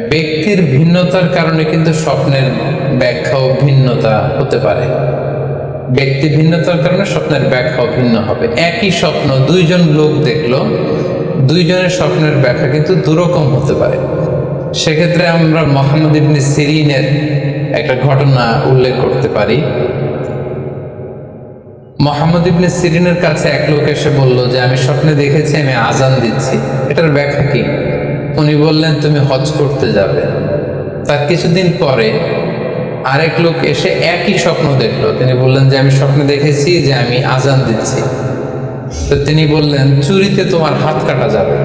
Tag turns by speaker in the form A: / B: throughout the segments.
A: ব্যক্তির ভিন্নতার কারণে কিন্তু স্বপ্নের ব্যাখ্যাও ভিন্নতা হতে পারে। ব্যক্তি ভিন্নতার কারণে স্বপ্নের ব্যাখ্যাও ভিন্ন হবে। একই স্বপ্ন দুইজন লোক দেখল, দুইজনের স্বপ্নের ব্যাখ্যা কিন্তু দুরকম হতে পারে। সেক্ষেত্রে আমরা মোহাম্মদ ইবনে সিরিনের একটা ঘটনা উল্লেখ করতে পারি। মোহাম্মদ ইবনে সিরিনের কাছে এক লোক এসে বলল যে, আমি স্বপ্নে দেখেছি, আমি আজান দিচ্ছি। এটার ব্যাখ্যা কি? উনি বললেন, তুমি হজ করতে যাবে। তার কিছুদিন পরে আরেক লোক এসে একই স্বপ্ন দেখল। তিনি বললেন যে, আমি স্বপ্নে দেখেছি যে আমি আজান দিচ্ছি। তো তিনি বললেন, চুরিতে তোমার হাত কাটা যাবে।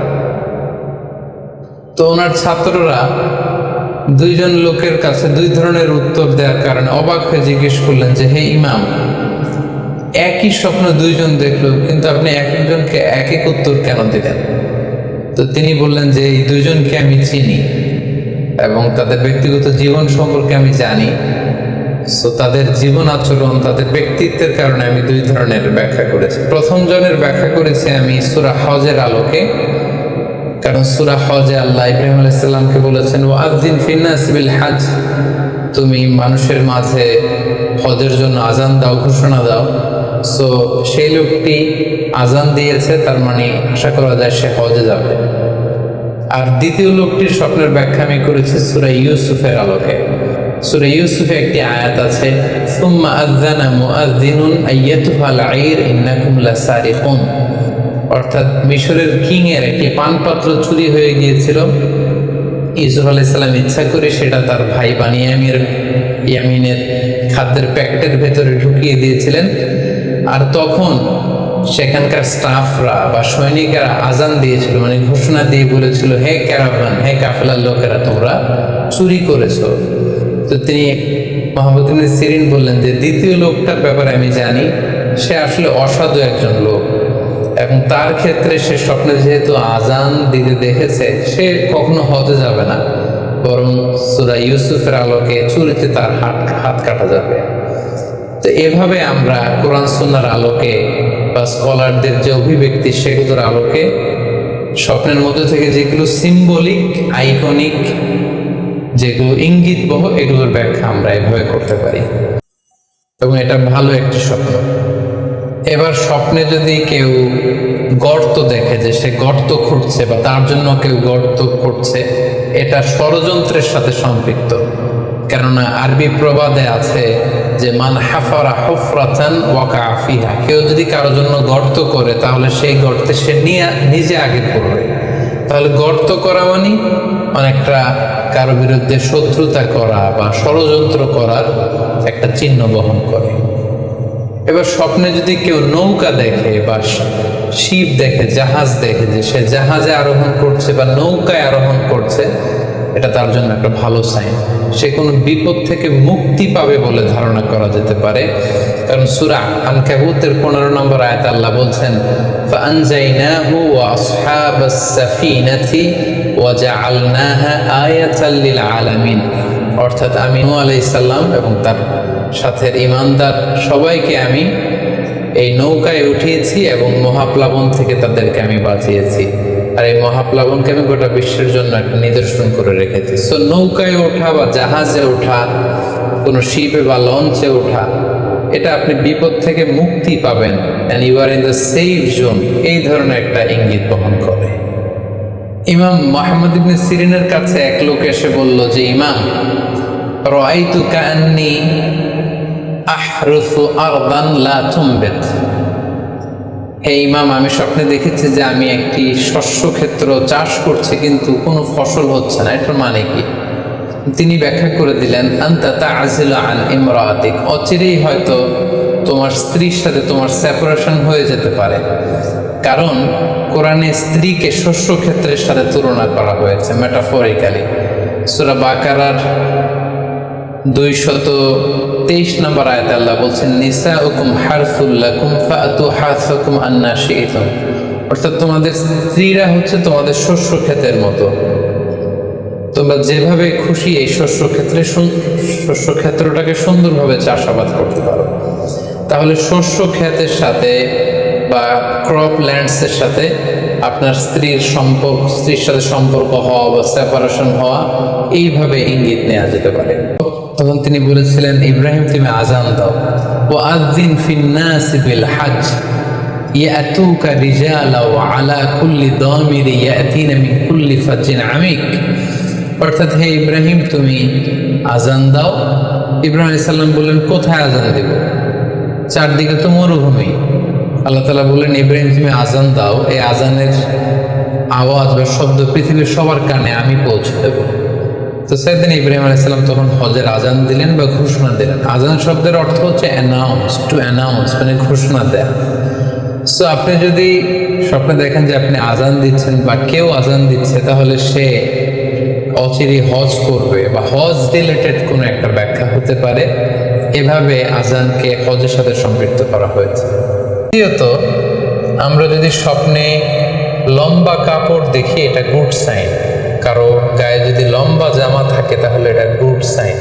A: তো ওনার ছাত্ররা দুইজন লোকের কাছে দুই ধরনের উত্তর দেওয়ার কারণে অবাক হয়ে জিজ্ঞেস করলেন যে, হে ইমাম, একই স্বপ্ন দুইজন দেখল, কিন্তু আপনি এক একজনকে এক এক উত্তর কেন দিলেন? তো তিনি বললেন যে এই দুইজনকে আমি চিনি এবং তাদের ব্যক্তিগত জীবন সম্পর্কে আমি জানি। সো তাদের জীবন আচরণ, তাদের ব্যক্তিত্বের কারণে আমি দুই ধরনের ব্যাখ্যা করেছি। প্রথম জনের ব্যাখ্যা করেছি আমি সুরা হজের আলোকে, কারণ সুরা হজে আল্লাহ ইব্রাহিম আলাইসাল্লামকে বলেছেন ও আদিন ফিন্নাস বিল হাজ তুমি মানুষের মাঝে হজের জন্য আজান দাও, ঘোষণা দাও। সো সেই লোকটি আজান দিয়েছে, তার মানে আশা করা যায় সে হজে যাবে। আর দ্বিতীয় লোকটির স্বপ্নের ব্যাখ্যা আমি করেছি সুরা ইউসুফের আলোকে। সুরা ইউসুফে একটি আয়াত আছে, সুম্মা মুআযযিনুন আইয়াতুহাল আইর ইন্নাকুম লাসারিকুন অর্থাৎ মিশরের কিং এর একটি পানপাত্র চুরি হয়ে গিয়েছিল। ইউসুফ আলাইসাল্লাম ইচ্ছা করে সেটা তার ভাই বানিয়ামির ইয়ামিনের খাদ্যের প্যাকেটের ভেতরে ঢুকিয়ে দিয়েছিলেন। আর তখন সেখানকার স্টাফরা বা সৈনিকেরা আজান দিয়েছিল মানে ঘোষণা দিয়ে বলেছিল, হে ক্যারাভান হে কাফেলার লোকেরা, তোমরা চুরি করেছ। তো তিনি মোহাম্মদ সিরিন বললেন যে, দ্বিতীয় লোকটার ব্যাপারে আমি জানি, সে আসলে অসাধু একজন লোক এবং তার ক্ষেত্রে সে স্বপ্নে যেহেতু আজান দিতে দেখেছে, সে কখনো হতে যাবে না, বরং সুরা ইউসুফের আলোকে চুরিতে তার হাত হাত কাটা যাবে। তো এভাবে আমরা কোরআন সুন্নার আলোকে বা স্কলারদের যে অভিব্যক্তি সেগুলোর আলোকে স্বপ্নের মধ্যে থেকে যেগুলো সিম্বলিক আইকনিক যেগুলো ইঙ্গিত বহ এগুলোর ব্যাখ্যা আমরা এভাবে করতে পারি। এবং এটা ভালো একটি স্বপ্ন। এবার স্বপ্নে যদি কেউ গর্ত দেখে যে সে গর্ত খুঁড়ছে বা তার জন্য কেউ গর্ত খুঁড়ছে, এটা ষড়যন্ত্রের সাথে সম্পৃক্ত। কেননা আরবি প্রবাদে আছে যে, মান হাফারা হুফরাতান ওয়াকা আফিহা কেউ যদি কারোর জন্য গর্ত করে, তাহলে সেই গর্তে সে নিয়ে, নিজে আগে পড়বে। তাহলে গর্ত করা মানে অনেকটা কারও বিরুদ্ধে শত্রুতা করা বা ষড়যন্ত্র করার একটা চিহ্ন বহন করে। এবার স্বপ্নে যদি কেউ নৌকা দেখে বা শিপ দেখে, জাহাজ দেখে যে সে জাহাজে আরোহণ করছে বা নৌকায় আরোহণ করছে এটা তার জন্য একটা ভালো সাইন সে কোনো বিপদ থেকে মুক্তি পাবে বলে ধারণা করা যেতে পারে কারণ সুরা আনকাবুতের পনেরো নম্বর আয়াত আল্লাহ বলছেন فأنجيناه وأصحاب السفينة وجعلناها آية للعالمين অর্থাৎ আমি নূহ আলাইহিস সালাম এবং তার সাথে ইমানদার সবাইকে আমি এই নৌকায় উঠিয়েছি এবং মহাপ্লাবন থেকে তাদেরকে আমি বাঁচিয়েছি আর এই মহাপ্লাবনকে আমি গোটা বিশ্বের জন্য একটা নিদর্শন করে রেখেছি। সো নৌকায় ওঠা বা জাহাজে ওঠা, কোনো শিপে বা লঞ্চে ওঠা, এটা আপনি বিপদ থেকে মুক্তি পাবেন and you are in the safe zone এই ধরনের একটা ইঙ্গিত বহন করে। ইমাম মোহাম্মদ ইবনে সিরিনের কাছে এক লোক এসে বলল যে, ইমাম রাআইতু কান্নি আহরুসু আরদান লা তুমবিত। হে ইমাম, আমি স্বপ্নে দেখেছি যে আমি একটি শস্য ক্ষেত্র চাষ করছি, কিন্তু কোনো ফসল হচ্ছে না। এটার মানে কি? তিনি ব্যাখ্যা করে দিলেন, আন্তা তাজিল আন ইমরাতিক। অচিরেই হয়তো তোমার স্ত্রীর সাথে তোমার সেপারেশন হয়ে যেতে পারে। কারণ কোরআনে স্ত্রীকে শস্য ক্ষেত্রের সাথে তুলনা করা হয়েছে মেটাফরিক্যালি সুরা বাকারার দুইশত তেইশ নম্বর আয়াত আল্লাহ বলছেন নিসা হুকুম হারফুল্লাকুম ফাতু হারফুকুম আন্না শিইতুম অর্থাৎ তোমাদের স্ত্রীরা হচ্ছে তোমাদের শস্য ক্ষেতের মতো। তোমরা যেভাবে খুশি এই শস্য ক্ষেত্রে শস্য ক্ষেত্রটাকে সুন্দরভাবে চাষাবাদ করতে পারো। তাহলে শস্য ক্ষেতের সাথে বা ক্রপ ল্যান্ডসের সাথে আপনার স্ত্রীর সম্পর্ক, স্ত্রীর সাথে সম্পর্ক হওয়া বা সেপারেশন হওয়া, এইভাবে ইঙ্গিত নেওয়া যেতে পারে। তখন তিনি বলেছিলেন, ইব্রাহিম, তুমি আজান দাও। ও আদিন ফিন্নাস বিল হাজ রিজালা ওয়া আলা কুল্লি দামিরি ইয়াতিনা মিন কুল্লি ফাজ্জিন আমিক। অর্থাৎ, হে ইব্রাহিম, তুমি আজান দাও। ইব্রাহিম সালাম বললেন, কোথায় আজান দেব? চারদিকে তো মরুভূমি। আল্লাহ তালা বললেন, ইব্রাহিম, তুমি আজান দাও। এই আজানের আওয়াজ বা শব্দ পৃথিবীর সবার কানে, আমি পৌঁছে দেব। তো সেদিন ইব্রাহিম আলাইসাল্লাম তখন হজের আজান দিলেন বা ঘোষণা দিলেন। আজান শব্দের অর্থ হচ্ছে অ্যানাউন্স টু অ্যানাউন্স মানে ঘোষণা দেয়া। সো আপনি যদি স্বপ্নে দেখেন যে আপনি আজান দিচ্ছেন বা কেউ আজান দিচ্ছে, তাহলে সে অচিরি হজ করবে বা হজ রিলেটেড কোনো একটা ব্যাখ্যা হতে পারে। এভাবে আজানকে হজের সাথে সম্পৃক্ত করা হয়েছে। দ্বিতীয়ত, আমরা যদি স্বপ্নে লম্বা কাপড় দেখি, এটা গুড সাইন কারও গায়ে যদি লম্বা জামা থাকে তাহলে এটা গুড সাইন।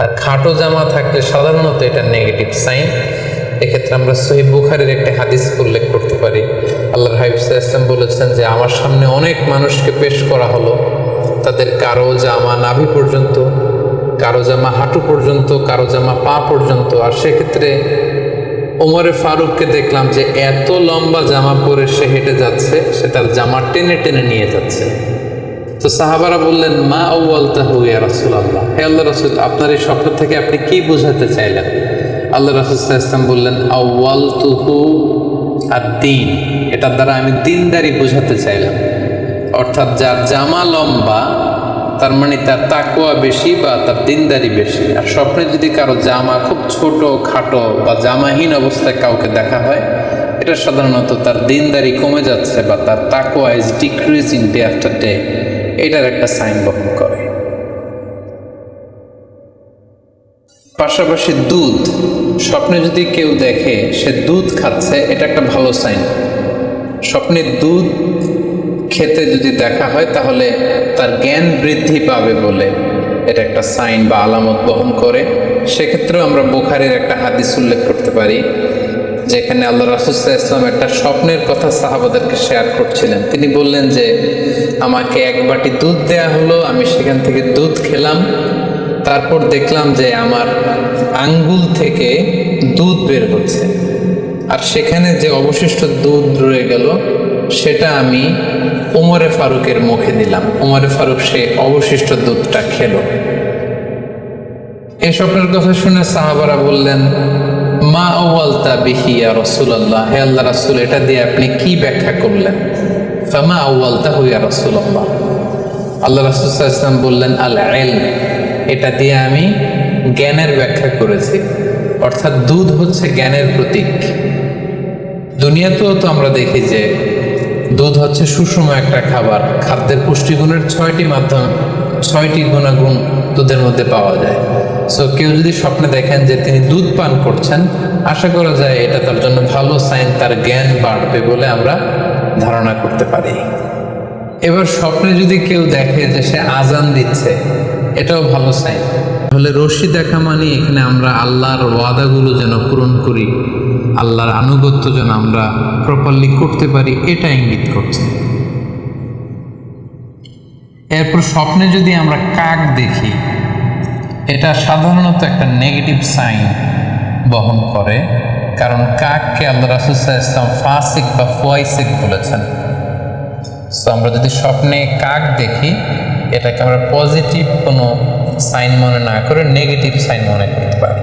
A: আর খাটো জামা থাকলে সাধারণত এটা নেগেটিভ সাইন। এক্ষেত্রে আমরা সহি বুখারের একটি হাদিস উল্লেখ করতে পারি। আল্লাহ হাবিবসা ইসলাম বলেছেন যে, আমার সামনে অনেক মানুষকে পেশ করা হলো। তাদের কারও জামা নাভি পর্যন্ত, কারও জামা হাঁটু পর্যন্ত, কারও জামা পা পর্যন্ত। আর সেক্ষেত্রে ওমরে ফারুককে দেখলাম যে, এত লম্বা জামা পরে সে হেঁটে যাচ্ছে, সে তার জামা টেনে টেনে নিয়ে যাচ্ছে। তো সাহাবারা বললেন, মা আউ্বালতা হুইয়া রাসুল আল্লাহ হে আল্লাহ রসুল, আপনার এই স্বপ্ন থেকে আপনি কি বোঝাতে চাইলেন? আল্লাহ রসুল ইসলাম বললেন আউ্বাল তুহু আর দিন এটার দ্বারা আমি দিনদারি বোঝাতে চাইলাম। অর্থাৎ যার জামা লম্বা, তার মানে তার তাকুয়া বেশি বা তার দিনদারি বেশি। আর স্বপ্নে যদি কারও জামা খুব ছোট, খাটো বা জামাহীন অবস্থায় কাউকে দেখা হয়, এটা সাধারণত তার দিনদারি কমে যাচ্ছে বা তার তাকুয়া is decreasing day after day এটার একটা সাইন বহন করে। পাশাপাশি দুধ, স্বপ্নে যদি কেউ দেখে সে দুধ খাচ্ছে, এটা একটা ভালো সাইন। স্বপ্নে দুধ খেতে যদি দেখা হয়, তাহলে তার জ্ঞান বৃদ্ধি পাবে বলে এটা একটা সাইন বা আলামত বহন করে। সেক্ষেত্রেও আমরা বোখারের একটা হাদিস উল্লেখ করতে পারি। যেখানে আল্লাহ রাসুসাহ ইসলাম একটা স্বপ্নের কথা সাহাবাদেরকে শেয়ার করছিলেন। তিনি বললেন যে, আমাকে এক বাটি দুধ দেয়া হলো, আমি সেখান থেকে দুধ খেলাম। তারপর দেখলাম যে আমার আঙ্গুল থেকে দুধ বের হচ্ছে। আর সেখানে যে অবশিষ্ট দুধ রয়ে গেল, সেটা আমি ওমরে ফারুকের মুখে দিলাম। ওমরে ফারুক সে অবশিষ্ট দুধটা খেলো। এই স্বপ্নের কথা শুনে সাহাবারা বললেন মা আউ্বালতা বিহিয়া রসুল্লাহ হে আল্লাহ রাসুল, এটা দিয়ে আপনি কি ব্যাখ্যা করলেন? ফামা আউ্বালতা হইয়া রসুল্লাহ আল্লাহ রাসুল ইসলাম বললেন, আল এল এটা দিয়ে আমি জ্ঞানের ব্যাখ্যা করেছি। অর্থাৎ দুধ হচ্ছে জ্ঞানের প্রতীক। দুনিয়াতেও তো আমরা দেখি যে দুধ হচ্ছে সুষম একটা খাবার। খাদ্যের পুষ্টিগুণের ছয়টি মাধ্যম, ছয়টি গুণাগুণ দুধের মধ্যে পাওয়া যায়। সো কেউ যদি স্বপ্নে দেখেন যে তিনি দুধ পান করছেন, আশা করা যায় এটা তার জন্য ভালো সাইন তার জ্ঞান বাড়বে বলে আমরা ধারণা করতে পারি। এবার স্বপ্নে যদি কেউ দেখে যে সে আজান দিচ্ছে, এটাও ভালো সাইন তাহলে রশি দেখা মানে এখানে আমরা আল্লাহর ওয়াদাগুলো যেন পূরণ করি, আল্লাহর আনুগত্য যেন আমরা প্রপারলি করতে পারি, এটা ইঙ্গিত করছে। এরপর স্বপ্নে যদি আমরা কাক দেখি এটা সাধারণত একটা নেগেটিভ সাইন বহন করে, কারণ কাককে আল্লাহ রাসুসাহ ইসলাম ফাসিক বা ফুয়াইসিক বলেছেন। সো আমরা যদি স্বপ্নে কাক দেখি, এটাকে আমরা পজিটিভ কোনো সাইন মনে না করে নেগেটিভ সাইন মনে করতে পারি।